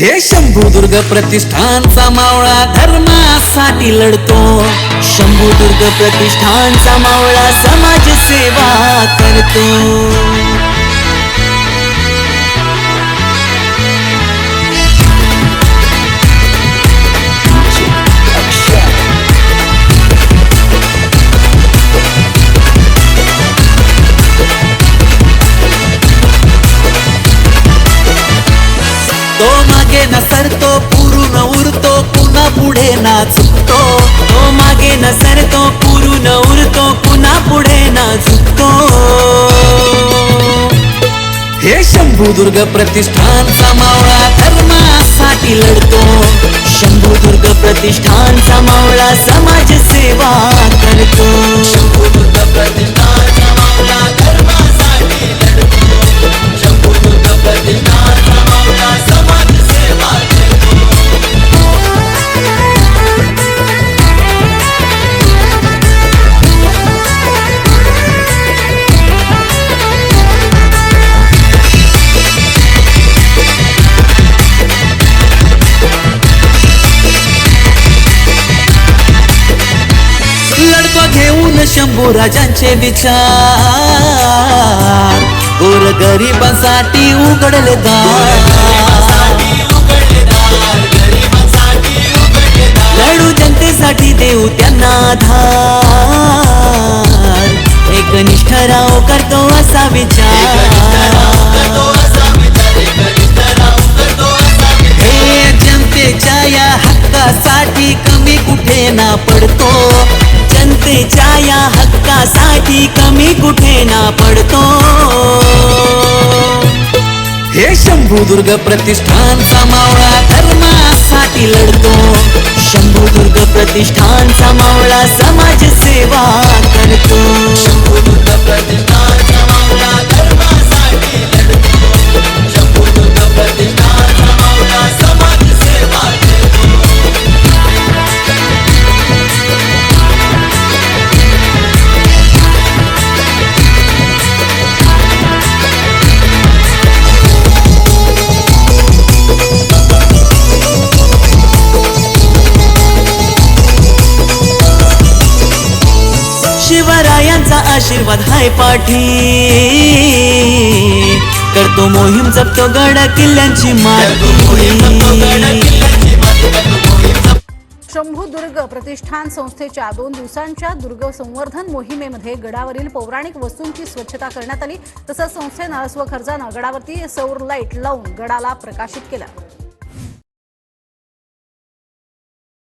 हे शंभूदुर्ग प्रतिष्ठानचा मावळा धर्मासाठी लढतो. शंभुदुर्ग प्रतिष्ठानचा मावळा समाज सेवा करतो. ना झुकतो तो मागे न सरतो पुरून उरतो पुन्हा पुढे ना झुकतो हे शंभूदुर्ग प्रतिष्ठानचा मावळा धर्मासाठी लढतो. शंभूदुर्ग प्रतिष्ठानचा मावळा शंभू राजांचे विचार. गोर गरिबांसाठी उघडले लढू जनतेसाठी देऊ त्यांना आधार. एक निष्ठ राव करतो असा विचार. हे जनतेच्या या हक्कासाठी कमी कुठे ना पडतो. जनतेच्या या हक्कासाठी कमी कुठे ना पडतो. हे शंभूदुर्ग प्रतिष्ठान मावळा धर्मासाठी लढतो. शंभूदुर्ग प्रतिष्ठान मावळा शिवरायांचा आशीर्वाद हाय पाठी करतो मोहीम जपतो गड किल्ल्यांची माती. शंभूदुर्ग प्रतिष्ठान संस्थेच्या दोन दिवसांच्या दुर्ग संवर्धन मोहिमेमध्ये गडावरील पौराणिक वस्तूंची स्वच्छता करण्यात आली. तसंच संस्थेनं स्वखर्जानं गडावरती सौर लाइट लावून गडाला प्रकाशित केलं.